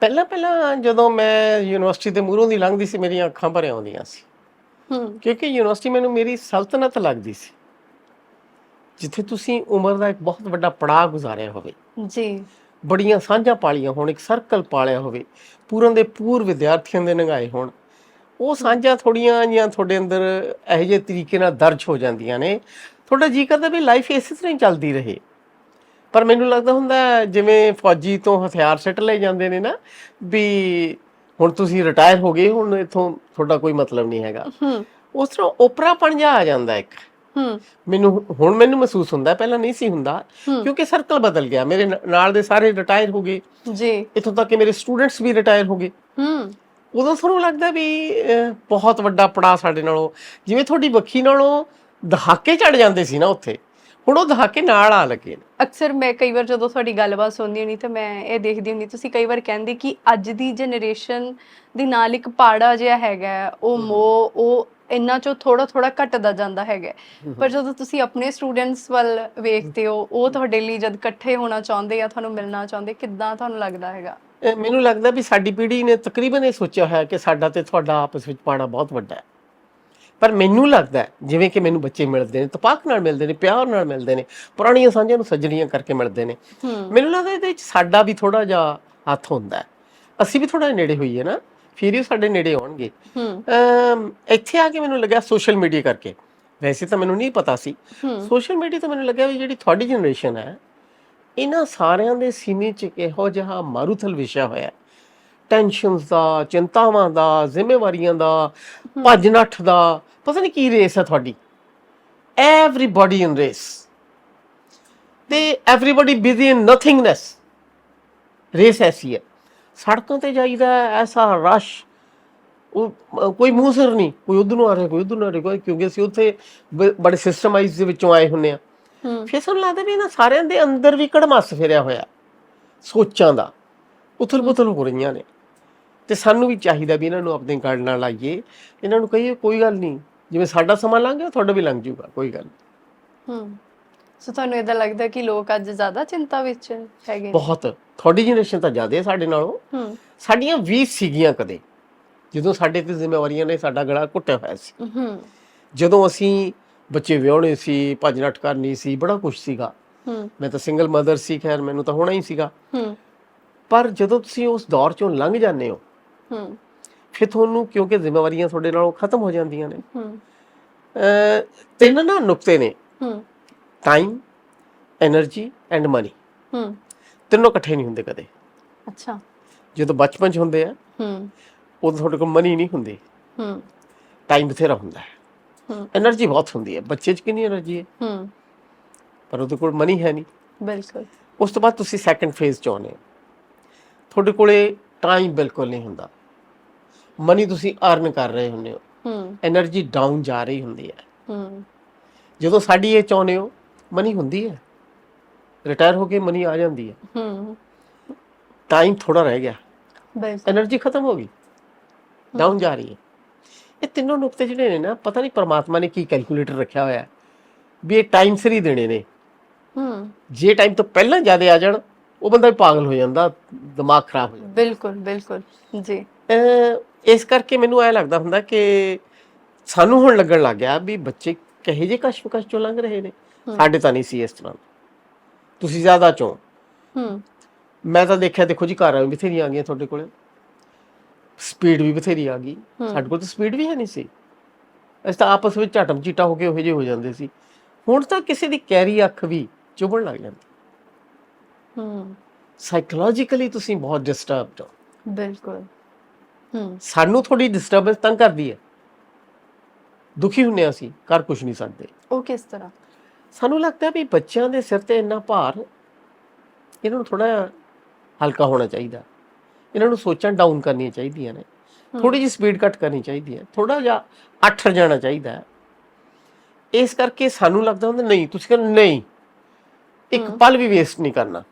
ਪਹਿਲਾਂ ਪਹਿਲਾਂ ਜਦੋਂ ਮੈਂ ਯੂਨੀਵਰਸਿਟੀ ਦੇ ਮੂਹਰੋਂ ਦੀ ਲੰਘਦੀ ਸੀ ਮੇਰੀਆਂ ਅੱਖਾਂ ਭਰ ਆਉਂਦੀਆਂ ਸੀ। ਹੂੰ। ਕਿਉਂਕਿ ਯੂਨੀਵਰਸਿਟੀ ਮੈਨੂੰ ਮੇਰੀ ਸਲਤਨਤ ਲੱਗਦੀ ਸੀ। ਜਿੱਥੇ ਤੁਸੀਂ ਉਮਰ ਦਾ ਇੱਕ ਬਹੁਤ ਵੱਡਾ ਪੜਾਅ ਗੁਜ਼ਾਰਿਆ ਹੋਵੇ। ਜੀ। ਬੜੀਆਂ ਸਾਂਝਾਂ ਪਾਲੀਆਂ ਹੋਣ ਇੱਕ ਸਰਕਲ ਪਾਲਿਆ ਹੋਵੇ। ਪੂਰਨ ਦੇ ਪੂਰ ਵਿਦਿਆਰਥੀਆਂ ਦੇ ਨਗਾਏ ਹੋਣ। ਉਹ ਸਾਂਝਾਂ ਥੋੜੀਆਂ ਜਾਂ ਤੁਹਾਡੇ ਅੰਦਰ ਇਹੋ ਜਿਹੇ ਤਰੀਕੇ ਨਾਲ ਦਰਜ ਹੋ ਜਾਂਦੀਆਂ ਨੇ। ਤੁਹਾਡਾ ਜੀ ਕਰਦਾ ਵੀ ਲਾਈਫ ਇਸੇ ਤਰ੍ਹਾਂ ਹੀ ਚੱਲਦੀ ਰਹੇ। ਪਰ ਮੈਨੂੰ ਲੱਗਦਾ ਹੁੰਦਾ ਜਿਵੇਂ ਫੌਜੀ ਤੋਂ ਹਥਿਆਰ ਸਿੱਟ ਲਏ ਜਾਂਦੇ ਨੇ ਨਾ ਵੀ ਹੁਣ ਤੁਸੀਂ ਰਿਟਾਇਰ ਹੋ ਗਏ ਹੁਣ ਇਥੋਂ ਤੁਹਾਡਾ ਕੋਈ ਮਤਲਬ ਨਹੀਂ ਹੈਗਾ। ਹੂੰ। ਉਸ ਤਰ੍ਹਾਂ ਓਪਰਾਪਣ ਜਿਹਾ ਆ ਜਾਂਦਾ ਇੱਕ। ਹੂੰ। ਮੈਨੂੰ ਹੁਣ ਮੈਨੂੰ ਮਹਿਸੂਸ ਹੁੰਦਾ ਪਹਿਲਾਂ ਨਹੀਂ ਸੀ ਹੁੰਦਾ। ਕਿਉਂਕਿ ਸਰਕਲ ਬਦਲ ਗਿਆ। ਮੇਰੇ ਨਾਲ ਦੇ ਸਾਰੇ ਰਿਟਾਇਰ ਹੋ ਗਏ। ਜੀ। ਇਥੋਂ ਤੱਕ ਕਿ ਮੇਰੇ ਸਟੂਡੈਂਟਸ ਵੀ ਰਿਟਾਇਰ ਹੋ ਗਏ। ਹੂੰ। ਉਦੋਂ ਤੁਹਾਨੂੰ ਲੱਗਦਾ ਵੀ ਬਹੁਤ ਵੱਡਾ ਪੜਾ ਸਾਡੇ ਨਾਲੋਂ ਜਿਵੇਂ ਤੁਹਾਡੀ ਵੱਖੀ ਨਾਲੋਂ ਦਹਾਕੇ ਚੜ ਜਾਂਦੇ ਸੀ ਨਾ ਉੱਥੇ। ਹੁਣ ਉਹ ਦਹਾਕੇ ਨਾਲ ਆ ਲੱਗੇ ਨੇ। ਅਕਸਰ ਮੈਂ ਕਈ ਵਾਰ ਜਦੋਂ ਤੁਹਾਡੀ ਗੱਲਬਾਤ ਸੁਣਦੀ ਹੁੰਦੀ ਤਾਂ ਮੈਂ ਇਹ ਦੇਖਦੀ ਹੁੰਦੀ ਤੁਸੀਂ ਕਈ ਵਾਰ ਕਹਿੰਦੇ ਕਿ ਅੱਜ ਦੀ ਜਨਰੇਸ਼ਨ ਦੇ ਨਾਲ ਇੱਕ ਪਾੜਾ ਜਿਹਾ ਹੈਗਾ ਉਹ ਮੋਹ ਉਹ ਇੰਨਾ ਚੋਂ ਥੋੜਾ ਥੋੜਾ ਘਟਦਾ ਜਾਂਦਾ ਹੈਗਾ। ਪਰ ਜਦੋਂ ਤੁਸੀਂ ਆਪਣੇ ਸਟੂਡੈਂਟਸ ਵੱਲ ਵੇਖਦੇ ਹੋ ਉਹ ਤੁਹਾਡੇ ਲਈ ਜਦ ਇਕੱਠੇ ਹੋਣਾ ਚਾਹੁੰਦੇ ਆ ਤੁਹਾਨੂੰ ਮਿਲਣਾ ਚਾਹੁੰਦੇ ਕਿੱਦਾਂ ਤੁਹਾਨੂੰ ਲੱਗਦਾ ਹੈਗਾ? ਮੈਨੂੰ ਲੱਗਦਾ ਵੀ ਸਾਡੀ ਪੀੜ੍ਹੀ ਨੇ ਤਕਰੀਬਨ ਇਹ ਸੋਚਿਆ ਹੋਇਆ ਕਿ ਸਾਡਾ ਤੇ ਤੁਹਾਡਾ ਆਪਸ ਵਿੱਚ ਪਾੜਾ ਬਹੁਤ ਵੱਡਾ ਹੈ। ਪਰ ਮੈਨੂੰ ਲੱਗਦਾ ਜਿਵੇਂ ਕਿ ਮੈਨੂੰ ਬੱਚੇ ਮਿਲਦੇ ਨੇ ਤਪਾਕ ਨਾਲ ਮਿਲਦੇ ਨੇ ਪਿਆਰ ਨਾਲ ਮਿਲਦੇ ਨੇ ਪੁਰਾਣੀਆਂ ਸਾਂਝਾਂ ਨੂੰ ਸੱਜਣੀਆਂ ਕਰਕੇ ਮਿਲਦੇ ਨੇ। ਮੈਨੂੰ ਲੱਗਦਾ ਇਹਦੇ ਵਿੱਚ ਸਾਡਾ ਵੀ ਥੋੜਾ ਜਿਹਾ ਹੱਥ ਹੁੰਦਾ ਅਸੀਂ ਵੀ ਥੋੜਾ ਨੇੜੇ ਹੋਈਏ ਨਾ ਫਿਰ ਹੀ ਸਾਡੇ ਨੇੜੇ ਆਉਣਗੇ। ਇੱਥੇ ਆ ਕੇ ਮੈਨੂੰ ਲੱਗਿਆ ਸੋਸ਼ਲ ਮੀਡੀਆ ਕਰਕੇ। ਵੈਸੇ ਤਾਂ ਮੈਨੂੰ ਨਹੀਂ ਪਤਾ ਸੀ। ਸੋਸ਼ਲ ਮੀਡੀਆ ਤੋਂ ਮੈਨੂੰ ਲੱਗਿਆ ਵੀ ਜਿਹੜੀ ਤੁਹਾਡੀ ਜਨਰੇਸ਼ਨ ਹੈ ਇਹਨਾਂ ਸਾਰਿਆਂ ਦੇ ਸੀਨੇ 'ਚ ਇਹੋ ਜਿਹਾ ਮਾਰੂਥਲ ਵਿਸ਼ਾ ਹੋਇਆ ਟੈਨਸ਼ਨਸ ਦਾ ਚਿੰਤਾਵਾਂ ਦਾ ਜ਼ਿੰਮੇਵਾਰੀਆਂ ਦਾ ਭੱਜ ਨੱਠ ਦਾ ਪਤਾ ਨਹੀਂ ਕੀ ਰੇਸ ਹੈ ਤੁਹਾਡੀ? ਐਵਰੀਬਾਡੀ ਇਨ ਰੇਸ ਤੇ everybody busy in nothingness race ਐਸੀ ਹੈ। ਸੜਕਾਂ ਤੇ ਜਾਈਦਾ ਐਸਾ ਰਸ਼ ਉਹ ਕੋਈ ਮੂੰਹ ਸਿਰ ਨਹੀਂ। ਕੋਈ ਉਧਰ ਨੂੰ ਆ ਰਿਹਾ ਕੋਈ ਉਧਰ ਨੂੰ ਆ ਰਿਹਾ ਕਿਉਂਕਿ ਅਸੀਂ ਉੱਥੇ ਬੜੇ ਸਿਸਟਮਾਈਜ਼ ਦੇ ਵਿੱਚੋਂ ਆਏ ਹੁੰਨੇ ਆ ਫਿਰ ਸਾਨੂੰ ਲੱਗਦਾ ਵੀ ਇਹਨਾਂ ਸਾਰਿਆਂ ਦੇ ਅੰਦਰ ਵੀ ਕੜਮੱਸ ਫਿਰਿਆ ਹੋਇਆ। ਸੋਚਾਂ ਦਾ। ਉਥਲ ਪੁਥਲ ਹੋ ਰਹੀਆਂ ਨੇ। ਤੇ ਸਾਨੂੰ ਵੀ ਚਾਹੀਦਾ ਵੀ ਇਹਨਾਂ ਨੂੰ ਆਪਣੇ ਗੜ ਨਾਲ ਲਾਈਏ। ਇਹਨਾਂ ਨੂੰ ਕਹੀਏ ਕੋਈ ਗੱਲ ਨਹੀਂ। ਜਿਵੇਂ ਸਾਡਾ ਸਮਾਂ ਲੰਘ ਗਿਆ ਤੁਹਾਡਾ ਵੀ ਲੰਘ ਜਾਊਗਾ ਕੋਈ ਗੱਲ। ਹੂੰ। ਸੋ ਤੁਹਾਨੂੰ ਇਦਾਂ ਲੱਗਦਾ ਕਿ ਲੋਕ ਅੱਜ ਜ਼ਿਆਦਾ ਚਿੰਤਾ ਵਿੱਚ ਹੈਗੇ ਬਹੁਤ। ਤੁਹਾਡੀ ਜਨਰੇਸ਼ਨ ਤਾਂ ਜ਼ਿਆਦਾ ਹੈ ਸਾਡੇ ਨਾਲੋਂ। ਹੂੰ। ਸਾਡੀਆਂ ਵੀ ਸੀਗੀਆਂ ਕਦੇ। ਜਦੋਂ ਸਾਡੇ ਤੇ ਜ਼ਿੰਮੇਵਾਰੀਆਂ ਨੇ ਸਾਡਾ ਗਲਾ ਘੁੱਟਿਆ ਹੋਇਆ ਸੀ। ਹੂੰ। ਜਦੋਂ ਅਸੀਂ ਬੱਚੇ ਵਿਆਹਣੇ ਸੀ ਭੱਜ ਨੱਠ ਕਰਨੀ ਸੀ ਬੜਾ ਕੁਝ ਸੀਗਾ। ਹੂੰ। ਮੈਂ ਤਾਂ ਸਿੰਗਲ ਮਦਰ ਸੀ ਖੈਰ ਮੈਨੂੰ ਤਾਂ ਹੋਣਾ ਹੀ ਸੀਗਾ। ਹੂੰ। ਪਰ ਜਦੋਂ ਤੁਸੀਂ ਉਸ ਦੌਰ ਚੋਂ ਲੰਘ ਜਾਂਦੇ ਹੋ ਹੂੰ। ਫਿਰ ਤੁਹਾਨੂੰ ਕਿਉਂਕਿ ਜ਼ਿੰਮੇਵਾਰੀਆਂ ਤੁਹਾਡੇ ਨਾਲੋਂ ਖਤਮ ਹੋ ਜਾਂਦੀਆਂ ਨੇ। ਹੂੰ। ਤਿੰਨ ਨਾ ਨੁਕਤੇ ਨੇ। ਹੂੰ। ਟਾਈਮ એનર્ਜੀ ਐਂਡ ਮਨੀ ਹੂੰ। ਤਿੰਨੋਂ ਇਕੱਠੇ ਨਹੀਂ ਹੁੰਦੇ ਕਦੇ। ਅੱਛਾ। ਜਦੋਂ ਬਚਪਨ ਚ ਹੁੰਦੇ ਆ ਹੂੰ। ਉਦੋਂ ਤੁਹਾਡੇ ਕੋਲ ਮਨੀ ਨਹੀਂ ਹੁੰਦੀ। ਹੂੰ। ਟਾਈਮ ਬਥੇਰਾ ਹੁੰਦਾ ਹੈ। ਹੂੰ। એનર્ਜੀ ਬਹੁਤ ਹੁੰਦੀ ਹੈ। ਬੱਚੇ 'ਚ ਕਿੰਨੀ એનર્ਜੀ ਹੈ? ਹੂੰ। ਪਰ ਉਹਦੇ ਕੋਲ ਮਨੀ ਹੈ ਨਹੀਂ। ਬਿਲਕੁਲ। ਉਸ ਤੋਂ ਬਾਅਦ ਤੁਸੀਂ ਸੈਕੰਡ ਫੇਸ 'ਚ ਆਉਨੇ ਤੁਹਾਡੇ ਕੋਲੇ ਟਾਈਮ ਬਿਲਕੁਲ ਨਹੀਂ ਹੁੰਦਾ। ਮਨੀ ਤੁਸੀਂ ਅਰਨ ਕਰ ਰਹੇ ਹੁੰਦੇ ਹੋ। ਹੂੰ। એનર્ਜੀ ਡਾਊਨ ਜਾ ਰਹੀ ਹੁੰਦੀ ਹੈ। ਹੂੰ। ਜਦੋਂ ਸਾਡੀ ਇਹ ਚਾਹੁੰਦੇ ਹੋ ਮਨੀ ਹੁੰਦੀ ਹੈ। ਰਿਟਾਇਰ ਹੋ ਕੇ ਮਨੀ ਆ ਜਾਂਦੀ ਹੈ। ਹੂੰ। ਟਾਈਮ ਥੋੜਾ ਰਹਿ ਗਿਆ। ਬਸ એનર્ਜੀ ਖਤਮ ਹੋ ਗਈ। ਡਾਊਨ ਜਾ ਰਹੀ ਹੈ। ਇਹ ਤਿੰਨੋਂ ਨੁਕਤੇ ਜਿਹੜੇ ਨੇ ਨਾ ਪਤਾ ਨਹੀਂ ਪਰਮਾਤਮਾ ਨੇ ਕੀ ਕੈਲਕੂਲੇਟਰ ਰੱਖਿਆ ਹੋਇਆ ਹੈ। ਵੀ ਇਹ ਟਾਈਮ ਸਿਰ ਦੇਣੇ ਨੇ। ਹੂੰ। ਜੇ ਟਾਈਮ ਤੋਂ ਪਹਿਲਾਂ ਜ਼ਿਆਦਾ ਆ ਜਾਣ ਉਹ ਬੰਦਾ ਵੀ ਪਾਗਲ ਹੋ ਜਾਂਦਾ ਦਿਮਾਗ ਖਰਾਬ ਹੋ ਜਾਂਦਾ। ਬਿਲਕੁਲ ਬਿਲਕੁਲ। ਜੀ। ਇਸ ਕਰਕੇ ਮੈਨੂੰ ਐ ਲੱਗਦਾ ਹੁੰਦਾ ਕਿ ਸਾਨੂੰ ਹੁਣ ਲੱਗਣ ਲੱਗ ਗਿਆ ਵੀ ਬੱਚੇ ਕਹੇ ਜੇ ਕਸ਼ਮਕਸ਼ ਚੋਂ ਲੰਘ ਰਹੇ ਨੇ। ਸਾਡੇ ਤਾਂ ਨਹੀਂ ਸੀ ਇਸ ਤਰ੍ਹਾਂ। ਤੁਸੀਂ ਜ਼ਿਆਦਾ ਚੋਂ। ਹੂੰ। ਮੈਂ ਤਾਂ ਦੇਖਿਆ ਦੇਖੋ ਜੀ ਕਾਰਾਂ ਵੀ ਬਥੇਰੀਆਂ ਆ ਗਈਆਂ ਤੁਹਾਡੇ ਕੋਲੇ। ਸਪੀਡ ਵੀ ਬਥੇਰੀ ਆ ਗਈ। ਸਾਡੇ ਕੋਲ ਤਾਂ ਸਪੀਡ ਵੀ ਹੈ ਨਹੀਂ ਸੀ। ਅਸੀਂ ਤਾਂ ਆਪਸ ਵਿੱਚ ਝਟਮ ਚੀਟਾ ਹੋ ਕੇ ਉਹੋ ਜਿਹੇ ਹੋ ਜਾਂਦੇ ਸੀ। ਹੁਣ ਤਾਂ ਕਿਸੇ ਦੀ ਕੈਰੀ ਅੱਖ ਵੀ ਚੁਭਣ ਲੱਗ ਜਾਂਦੀ। ਹੂੰ। ਸਾਈਕੋਲੋਜੀਕਲੀ ਤੁਸੀਂ ਬਹੁਤ ਡਿਸਟਰਬਡ ਹੋ। ਬਿਲਕੁਲ। ਸਾਨੂੰ ਥੋੜੀ ਡਿਸਟਰਬੈਂਸ ਤੰਗ ਕਰਦੀ ਹੈ। ਦੁਖੀ ਹੁੰਨੇ ਹਾਂ ਅਸੀਂ ਕਰ ਕੁਝ ਨਹੀਂ ਸਕਦੇ ਉਹ ਕਿਸ ਤਰ੍ਹਾਂ? ਸਾਨੂੰ ਲੱਗਦਾ ਵੀ ਬੱਚਿਆਂ ਦੇ ਸਿਰ ਤੇ ਇੰਨਾ ਭਾਰ ਇਹਨਾਂ ਨੂੰ ਥੋੜਾ ਹਲਕਾ ਹੋਣਾ ਚਾਹੀਦਾ। ਇਹਨਾਂ ਨੂੰ ਸੋਚਾਂ ਡਾਊਨ ਕਰਨੀਆਂ ਚਾਹੀਦੀਆਂ ਨੇ। ਥੋੜੀ ਜਿਹੀ ਸਪੀਡ ਘੱਟ ਕਰਨੀ ਚਾਹੀਦੀ ਹੈ। ਥੋੜਾ ਜਿਹਾ ਅੱਠ ਜਾਣਾ ਚਾਹੀਦਾ ਹੈ। ਇਸ ਕਰਕੇ ਸਾਨੂੰ ਲੱਗਦਾ ਹੁੰਦਾ ਨਹੀਂ ਤੁਸੀਂ ਕਹਿੰਦੇ ਨਹੀਂ। ਇੱਕ ਪਲ ਵੀ ਵੇਸਟ ਨਹੀਂ ਕਰਨਾ।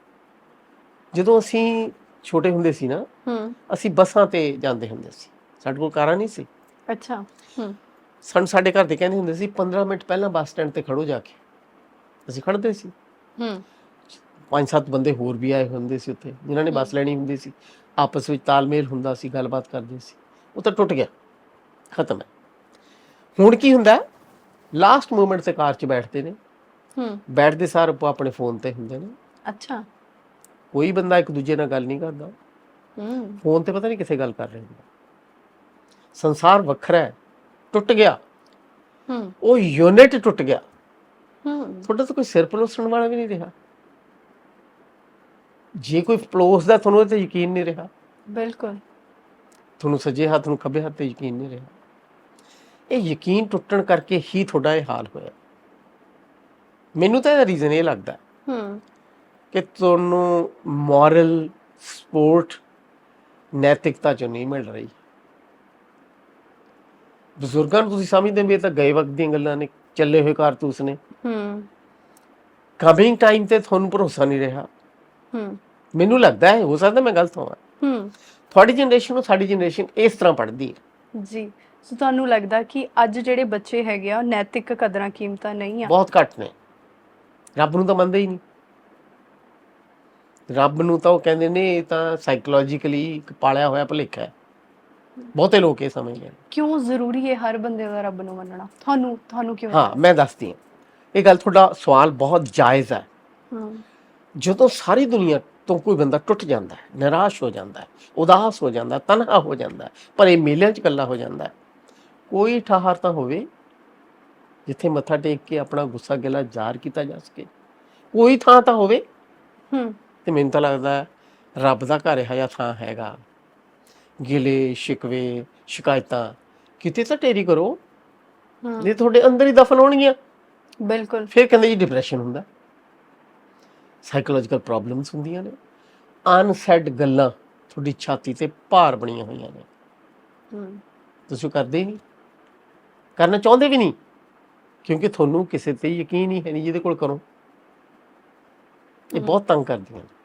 ਜਦੋਂ ਅਸੀਂ ਛੋਟੇ ਹੁੰਦੇ ਸੀ ਨਾ ਹੂੰ। ਅਸੀਂ ਬੱਸਾਂ ਤੇ ਜਾਂਦੇ ਹੁੰਦੇ ਸੀ। ਸਾਡੇ ਕੋਲ ਕਾਰਾਂ ਨਹੀਂ ਸੀ। ਅੱਛਾ ਹੂੰ। ਸਾਨੂੰ ਸਾਡੇ ਘਰ ਦੇ ਕਹਿੰਦੇ ਹੁੰਦੇ ਸੀ 15 ਮਿੰਟ ਪਹਿਲਾਂ ਬੱਸ ਸਟੈਂਡ ਤੇ ਖੜੋ ਜਾ ਕੇ। ਅਸੀਂ ਖੜਦੇ ਸੀ। ਹੂੰ। ਪੰਜ ਸੱਤ ਬੰਦੇ ਹੋਰ ਵੀ ਆਏ ਹੁੰਦੇ ਸੀ ਉੱਥੇ ਜਿਨ੍ਹਾਂ ਨੇ ਬੱਸ ਲੈਣੀ ਹੁੰਦੀ ਸੀ। ਆਪਸ ਵਿੱਚ ਤਾਲਮੇਲ ਹੁੰਦਾ ਸੀ ਗੱਲਬਾਤ ਕਰਦੇ ਸੀ। ਉਹ ਤਾਂ ਟੁੱਟ ਗਿਆ। ਖਤਮ ਹੈ। ਹੁਣ ਕੀ ਹੁੰਦਾ? ਲਾਸਟ ਮੂਮੈਂਟ ਤੇ ਕਾਰ 'ਚ ਬੈਠਦੇ ਨੇ। ਹੂੰ। ਬੈਠਦੇ ਸਾਰ ਆਪੋ ਆਪਣੇ ਫੋਨ ਤੇ ਹੁੰਦੇ ਨੇ। ਅੱਛਾ। ਕੋਈ ਬੰਦਾ ਇੱਕ ਦੂਜੇ ਨਾਲ ਗੱਲ ਨਹੀਂ ਕਰਦਾ। ਹੂੰ। ਫੋਨ ਤੇ ਪਤਾ ਨਹੀਂ ਕਿੱਥੇ ਗੱਲ ਕਰ ਰਹੇ ਹੁੰਦਾ ਸੰਸਾਰ ਵੱਖਰਾ ਹੈ ਟੁੱਟ ਗਿਆ। ਹੂੰ। ਉਹ ਯੂਨਿਟ ਟੁੱਟ ਗਿਆ। ਹੂੰ। ਤੁਹਾਡਾ ਤਾਂ ਕੋਈ ਸਿਰ ਪਲੋਸਣ ਵਾਲਾ ਵੀ ਨਹੀਂ ਰਿਹਾ। ਜੇ ਕੋਈ ਪਲੋਸਦਾ ਤੁਹਾਨੂੰ ਇਹ ਤੇ ਯਕੀਨ ਨਹੀਂ ਰਿਹਾ। ਬਿਲਕੁਲ। ਤੁਹਾਨੂੰ ਸੱਜੇ ਹੱਥ ਨੂੰ ਖੱਬੇ ਹੱਥ ਤੇ ਯਕੀਨ ਨਹੀਂ ਰਿਹਾ। ਇਹ ਯਕੀਨ ਟੁੱਟਣ ਕਰਕੇ ਹੀ ਤੁਹਾਡਾ ਇਹ ਹਾਲ ਹੋਇਆ। ਮੈਨੂੰ ਤਾਂ ਇਹਦਾ ਰੀਜ਼ਨ ਇਹ ਲੱਗਦਾ। ਹੂੰ। ਕਿ ਤੁਹਾਨੂੰ ਮੋਰਲ ਸਪੋਰਟ ਨੈਤਿਕਤਾ ਚ ਨਹੀਂ ਮਿਲ ਰਹੀ। ਬਜ਼ੁਰਗਾਂ ਨੂੰ ਤੁਸੀਂ ਸਮਝਦੇ ਵੀ ਇਹ ਤਾਂ ਗਏ ਵਕਤ ਦੀਆਂ ਗੱਲਾਂ ਨੇ ਚੱਲੇ ਹੋਏ ਕਾਰਤੂਸ ਨੇ। ਹੂੰ। ਕਮਿੰਗ ਟਾਈਮ ਤੇ ਤੁਹਾਨੂੰ ਭਰੋਸਾ ਨਹੀਂ ਰਿਹਾ। ਹੂੰ। ਮੈਨੂੰ ਲੱਗਦਾ ਹੈ ਹੋ ਸਕਦਾ ਮੈਂ ਗਲਤ ਹੋਵਾਂ। ਹੂੰ। ਤੁਹਾਡੀ ਜਨਰੇਸ਼ਨ ਨੂੰ ਸਾਡੀ ਜਨਰੇਸ਼ਨ ਇਸ ਤਰ੍ਹਾਂ ਪੜ੍ਹਦੀ ਹੈ। ਜੀ। ਸੋ ਤੁਹਾਨੂੰ ਲੱਗਦਾ ਕਿ ਅੱਜ ਜਿਹੜੇ ਬੱਚੇ ਹੈਗੇ ਆ ਨੈਤਿਕ ਕਦਰਾਂ ਕੀਮਤਾਂ ਨਹੀਂ ਆ? ਬਹੁਤ ਘੱਟ ਨੇ। ਰੱਬ ਨੂੰ ਤਾਂ ਮੰਨਦੇ ਹੀ ਨਹੀਂ। ਰੱਬ ਨੂੰ ਤਾਂ ਉਹ ਕਹਿੰਦੇ ਨੇ ਇਹ ਤਾਂ ਸਾਈਕੋਲੋਜੀਕਲੀ ਇੱਕ ਪਾਲਿਆ ਹੋਇਆ ਭੁਲੇਖਾ ਹੈ। ਬਹੁਤੇ ਲੋਕ ਇਹ ਸਮਝਦੇ ਨੇ। ਕਿਉਂ ਜ਼ਰੂਰੀ ਹੈ ਹਰ ਬੰਦੇ ਦਾ ਰੱਬ ਨੂੰ ਮੰਨਣਾ? ਤੁਹਾਨੂੰ ਤੁਹਾਨੂੰ ਕਿਉਂ? ਹਾਂ ਮੈਂ ਦੱਸਦੀ ਹਾਂ। ਇਹ ਗੱਲ ਤੁਹਾਡਾ ਸਵਾਲ ਬਹੁਤ ਜਾਇਜ਼ ਹੈ। ਜਦੋਂ ਸਾਰੀ ਦੁਨੀਆ ਤੋਂ ਕੋਈ ਬੰਦਾ ਟੁੱਟ ਜਾਂਦਾ ਹੈ ਨਿਰਾਸ਼ ਹੋ ਜਾਂਦਾ ਹੈ ਉਦਾਸ ਹੋ ਜਾਂਦਾ ਹੈ ਤਨਹਾ ਹੋ ਜਾਂਦਾ ਹੈ ਪਰ ਇਹ ਮੇਲਿਆਂ 'ਚ ਇਕੱਲਾ ਹੋ ਜਾਂਦਾ ਹੈ ਕੋਈ ਠਾਹਰ ਤਾਂ ਹੋਵੇ ਜਿੱਥੇ ਮੱਥਾ ਟੇਕ ਕੇ ਆਪਣਾ ਗੁੱਸਾ ਗਿਲਾ ਜ਼ਾਹਰ ਕੀਤਾ ਜਾ ਸਕੇ। ਕੋਈ ਥਾਂ ਤਾਂ ਹੋਵੇ। ਹੂੰ। ਤੇ ਮੈਨੂੰ ਤਾਂ ਲੱਗਦਾ ਰੱਬ ਦਾ ਘਰ ਇਹੋ ਜਿਹਾ ਥਾਂ ਹੈਗਾ। ਗਿਲੇ ਸ਼ਿਕਵੇ ਸ਼ਿਕਾਇਤਾਂ। ਕਿਤੇ ਤਾਂ ਢੇਰੀ ਕਰੋ। ਨਹੀਂ ਤੁਹਾਡੇ ਅੰਦਰ ਹੀ ਦਫਨ ਹੋਣਗੀਆਂ। ਬਿਲਕੁਲ। ਫਿਰ ਕਹਿੰਦੇ ਜੀ ਡਿਪਰੈਸ਼ਨ ਹੁੰਦਾ। ਸਾਈਕੋਲੋਜੀਕਲ ਪ੍ਰੋਬਲਮਸ ਹੁੰਦੀਆਂ ਨੇ। ਅਨਸੈਡ ਗੱਲਾਂ ਤੁਹਾਡੀ ਛਾਤੀ ਤੇ ਭਾਰ ਬਣੀਆਂ ਹੋਈਆਂ ਨੇ। ਹੂੰ। ਤੁਸੀਂ ਕਰਦੇ ਨਹੀਂ। ਕਰਨਾ ਚਾਹੁੰਦੇ ਵੀ ਨਹੀਂ। ਕਿਉਂਕਿ ਤੁਹਾਨੂੰ ਕਿਸੇ ਤੇ ਯਕੀਨ ਹੀ ਹੈ ਨਹੀਂ ਜਿਹਦੇ ਕੋਲ ਕਰੋ। ਇਹ ਬਹੁਤ ਤੰਗ ਕਰਦੀਆਂ ਨੇ।